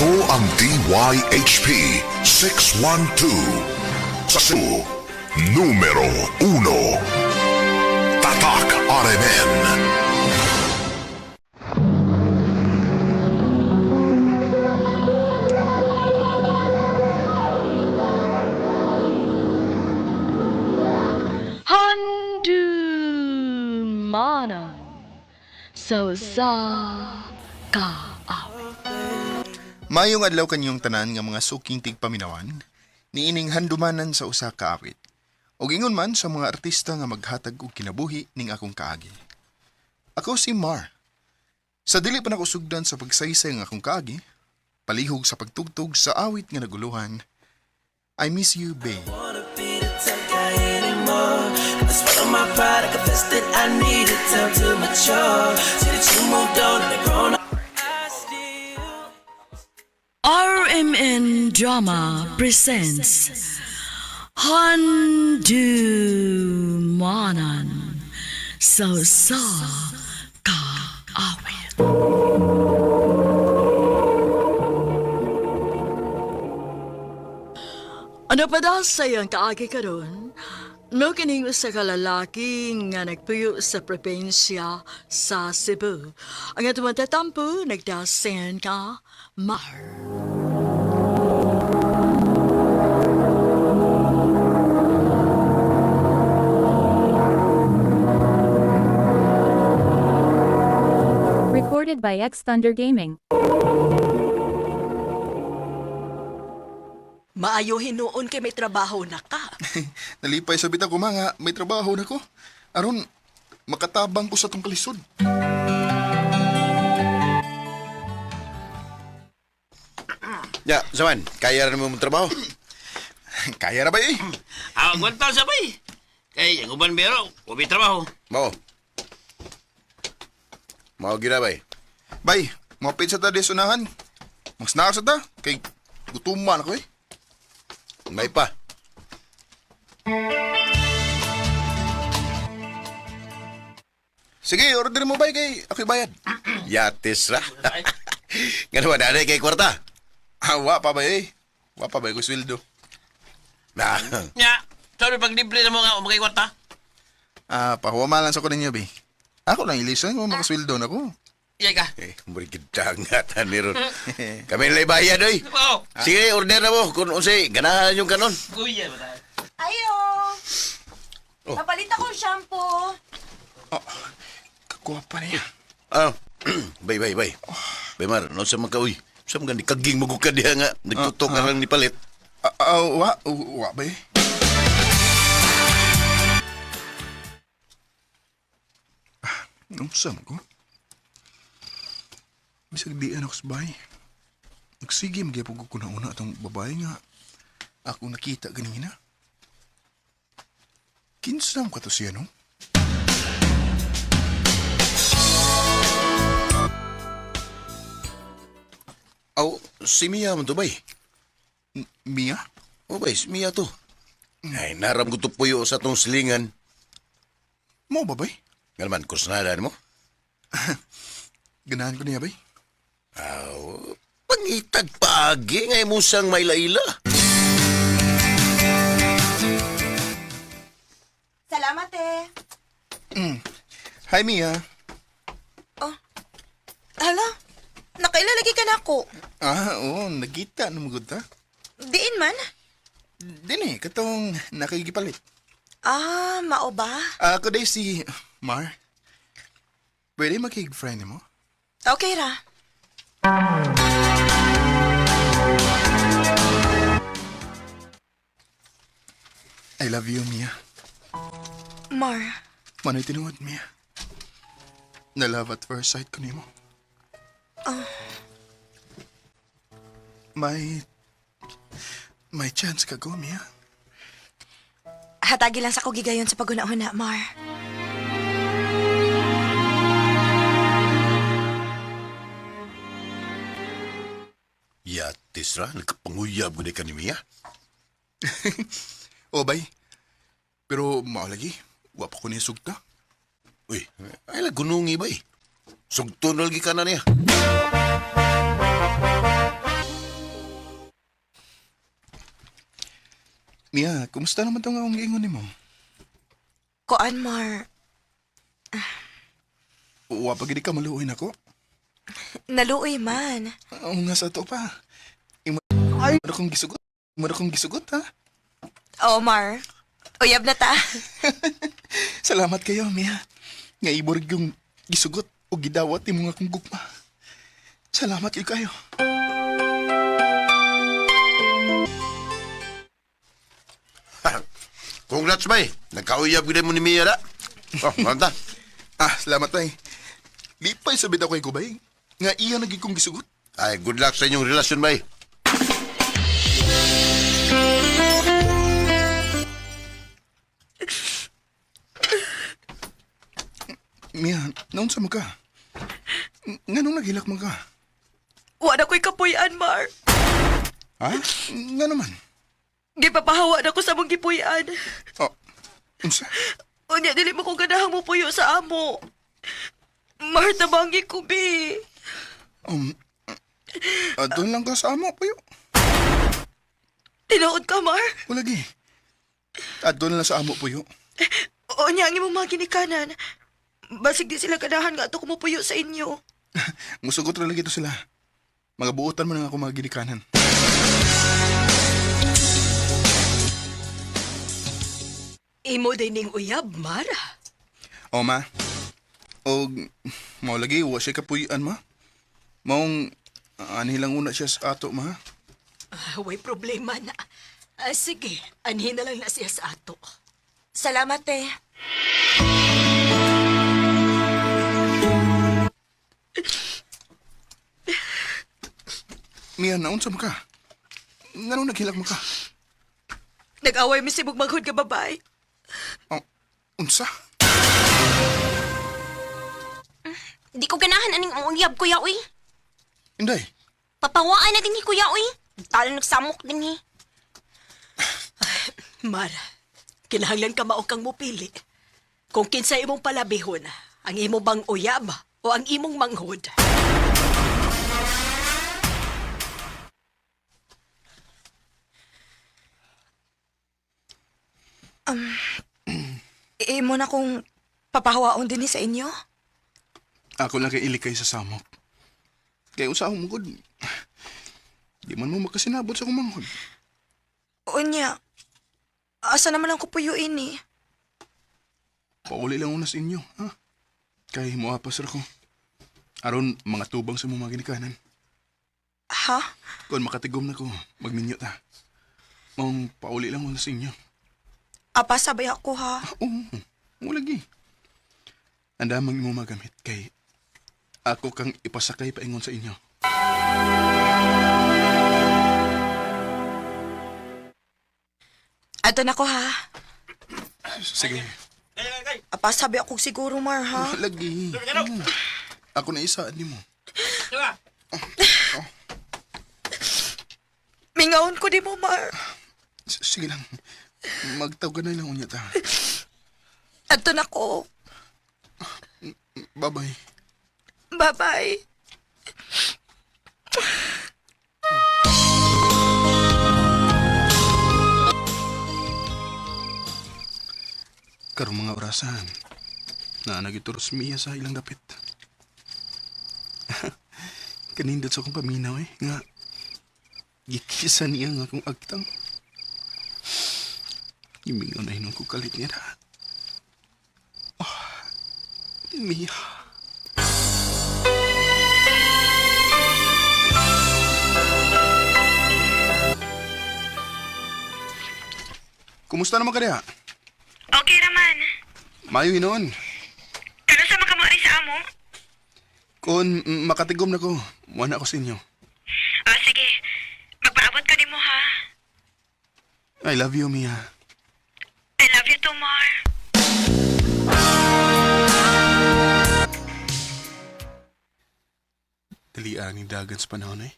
Ito ang DYHP 612 sa Cebu, numero 1. Tatak RMN. Handumana so sa ka Mayong adlaw kanyong tanan nga mga suking tigpaminawan, niining handumanan sa usa ka awit. O gingon man sa mga artista nga maghatag og kinabuhi ning akong kaagi. Ako si Mar. Sa dili pa nako sugdan sa pagsaysay nga akong kaagi, palihog sa pagtugtog sa awit nga naguluhan, I miss you, babe. wanna be the tech guy anymore. I swallow my pride, I confess that I needed time to mature. See that you moved on and grown up. RMN Drama presents Handumanan so sa ka awit Ano pa daw sayang kaagi karon? No kining usa ka lalaki nga nagpuyo sa propensya sa Cebu. Ang atong tatampo nagdasen ka Mar. Recorded by X Thunder Gaming. Maayo hinuon kay may trabaho na ka. Nalipay sa bitang ko mga, may trabaho na ko. Aron, makatabang ko sa tong kalisod. Ya, Saman, kaya rin mo mong trabaho. Kaya na ba eh? Ah, gwanta sabay. Kay ang uban bero, ubi trabaho. Mao. Mao ginabay. Bay, mapit sa ta di sunahan. Mas naa sa ta, kay gutuman ako eh. May pa. Sige, order mo bay kay ako'y bayad. Yatis ra. Nga naman, nanay kay kwarta. Ah, wa pa ba eh? Wa pa ba ko sweldo? Na, Nya, sabi pag libre na mo nga umagay kwarta. Ah, pahuwa lang sa ko ninyo, bay. Ako lang ilisan ko makasweldo na ko. Iyay ka. eh, muri kita nga ni ron. Kami nilay bayad, oy. Oo. Sige, order na mo. Kung unsay, ganahan yung kanon. Kuya ba? Ayo! Oh. Napalit akong shampoo. Kakuha pa niya. Ah, bay, bay, bay. Bay, Mar, no sa mga uy. Sa mga ni kaging magukad diha nga. Nagtutok ka lang ni palit. Ah, ah, wa, wa ba eh? Ah, Nung saan ko? Bisag di anak bahay. Nagsige magyapag ko na una itong babae nga. Ako nakita ganina. Kinsam ka to siya, no? Aw, si Mia man to, bay. Mia? O, bay, si Mia to. Ay, naram ko to puyo sa tong silingan. Mo ba bay? Nga naman, kusnada mo. Ganahan ko niya bay? Aw, pangitag pagi ngay musang may laila. Salamat eh. Hi, Mia. Hala, nakailalagi ka na ako. Ah, oo, nagkita naman gud ta. Diin man? Dini, katong nakikipalit. Ah, mao ba? Ah, ako day si Mar. Pwede makig-friend mo? Okay ra. I love you, Mia. Mar, Manoy tinuod, Mia. Na love at first sight ko nimo. May... May chance ka go, Mia. hatagi lang sa kugigayon sa pagunahon Mar. Yatis artista, nagkapanguyab ko na kanimiya. o oh, bay, pero mao lagi, wapa ko ni sugta. Uy, ay lang gunungi bay. Sugto na lagi ka na niya. Mia, kumusta naman itong akong ingon ni mo? Koan, Mar. Ah, Wapag hindi ka maluoy na ko. Naluoy man. Oo nga sa to pa. Mo na kong gisugot. Na kong gisugot ha. Oo, Mar. Uyab na ta. Salamat kayo, Mia. Nga iborg yung gisugot o gidawat ni mga kong gugma. Salamat kayo kayo. Congrats, bay. Nagkauyab gina mo ni Mia da. Oh, manta. Ah, salamat tay. Lipay sa bida ko ko bay. Nga iya naging kong gisugot. Ay, good luck sa inyong relasyon, bay. Mia, naon sa ka? Ng- Nga nung naghilak mo ka? Wala ko'y kapuyan, Mar. Ha? Nga naman. Gipapahawa na ko sa mong gipuyan. Oh, unsa? Unya, dili mo ko ganahang mo puyo sa amo. Mar, tabangi ko, bi. Um, uh, doon lang ka sa amo, puyo. Tinood ka, Mar. Wala gi. At doon lang sa amo, puyo. Unya, ang imong mga ginikanan. Basig di sila ganahan nga ito kumupuyo sa inyo. Musugot na lagi ito sila. Mga buotan mo na ako mga ginikanan. Imo din ning uyab, Mar. O, ma. O, mau lagi, wa siya kapuyan, ma. Maong, ani lang una siya sa ato, ma. Ah, Way problema na. Ah, sige, anhin na lang na siya sa ato. Salamat, eh. Mia, naon sa mo ka? Nga nung naghilak mo ka? Nag-away mi si maghod ka babae. Oh, unsa? Di ko ganahan aning uyab, kuya, uy. Inday, Papawaan na din ni kuya, uy. Talo nagsamok din, eh. Mar, kinahanglan ka mao kang mupili. Kung kinsa imong palabihon, ang imo bang uyab o ang imong manghod. Imo na kong papahawaon din sa inyo. ako lang kay ilikay sa samok. Kaya usa akong mugod. Di man mo makasinabot sa kumanghod. Unya, asa naman ang kupuyo ini? Pauli lang una sa inyo, ha? Kay moapas ra ko. Aron mga tubang sa mga ginikanan. Ha? Kung makatigom na ko, magminyo ta. Mong pauli lang una sa inyo. Apa sabay ako ha? Oo, mo lagi. Andamang imo magamit kay ako kang ipasakay paingon sa inyo. Ato na ko ha. Sige, Apa sabi ako siguro Mar ha? lagi. Hmm. Ako na isa ni mo. Diba? Mingaon ko di mo Mar. S- Sige lang. Magtawag na lang unya ta. Ato na ko. Bye-bye. Bye-bye. Karong mga orasan na nagituros miya sa ilang dapit. Kanindot sa akong paminaw eh, nga gikisa niya nga akong agtang. Imingaw na hinong ko kalit niya na. Oh, Mia. Kumusta naman ka diha? Okay naman. Mayo hinon. Kano sa makamari sa amo? Kung mm, makatigom na ko, wala ako sa inyo. Ah, sige. Magpaabot ko mo ha. I love you, Mia. Dalian ni dagan sa panahon eh.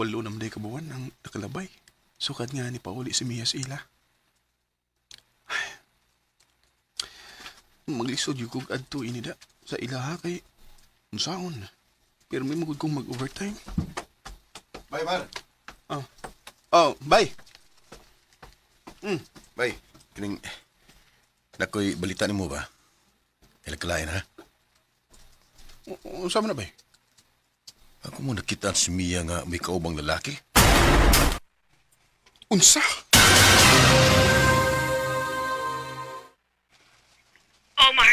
Walo na day kabuwan ang nakalabay. Sukat nga ni Pauli si Mia sa ila. Maglisod yung kong adto inida sa ilaha kay unsaon. Pero may magod kong mag-overtime. Bay, Mar. Oh, bye. Hmm, bay. Kining... Nakoy balita ni mo ba? Kailan ha? O, sama na, bay? Ako mo nakita si Mia nga may kaubang lalaki. Unsa? Omar,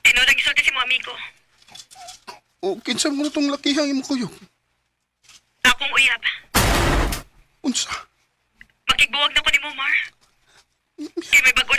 tinurag isulti si mo amigo. O, kinsa mo na tong lakihang imong kuyog? Akong uyab. Unsa? Makigbuwag na ko ni mo, Mar. Kaya may bago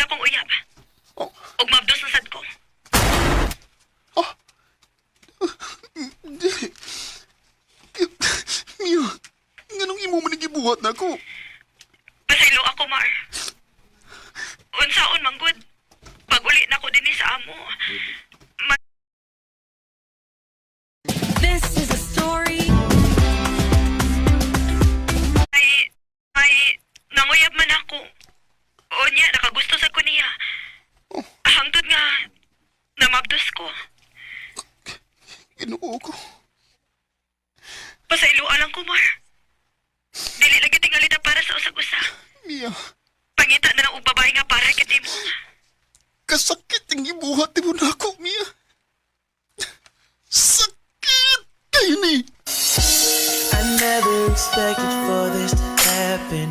expected for this to happen.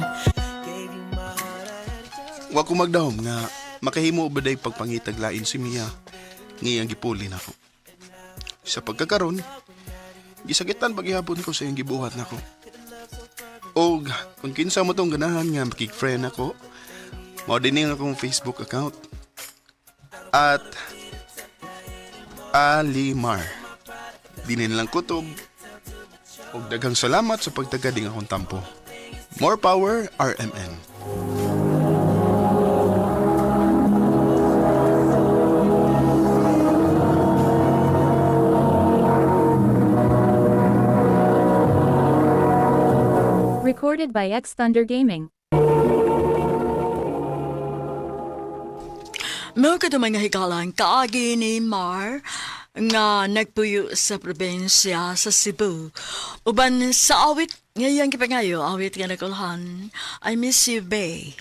Gave you my heart, Wa ko magdahom nga makahimo ba day pagpangitaglain si Mia ngiyang gipuli na ako. Sa pagkakaroon, gisakitan paghihapon ko sa iyong gibuhat nako. Og kung kinsa mo tong ganahan nga makig-friend ako, mao din ang akong Facebook account. At Alimar. Dinin lang kutob. Og daghang salamat sa pagtagading akong tampo. More power, RMN. Recorded by X Thunder Gaming. Mao ka mga higalan kaagi ni Mar nga nagpuyo sa probensya sa Cebu. Uban sa awit ngayang kipangayo, awit nga nakulhan, I miss you, by. I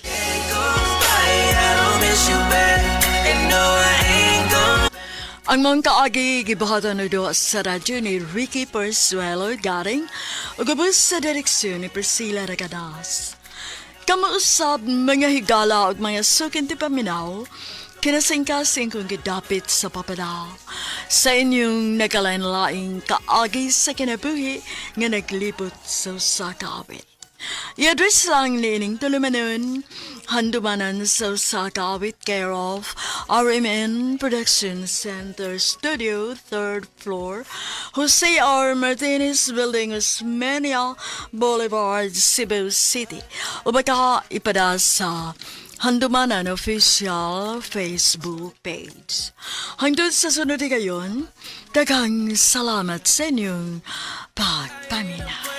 miss you back. And no, I ain't gonna. Ang mga kaagi gibuhatan na doon sa radyo ni Ricky Persuelo garing ugabos sa direksyon ni Priscilla Ragadas. Kamausab mga higala ug mga sukin ti paminaw, kinasingkasing kong gidapit sa papadaw. Sa inyong nagalain-laing kaagi sa kinabuhi nga naglibot sa sa kaawit. I-address lang ni ining tulumanon, handumanan sa sa kaawit care of RMN Production Center Studio, 3rd floor, Jose R. Martinez Building, Osmeña Boulevard, Cebu City. O baka ipada sa Handumanan Official Facebook page. Hangtod sa sunod gayon, daghang salamat sa inyong pagpaminaw.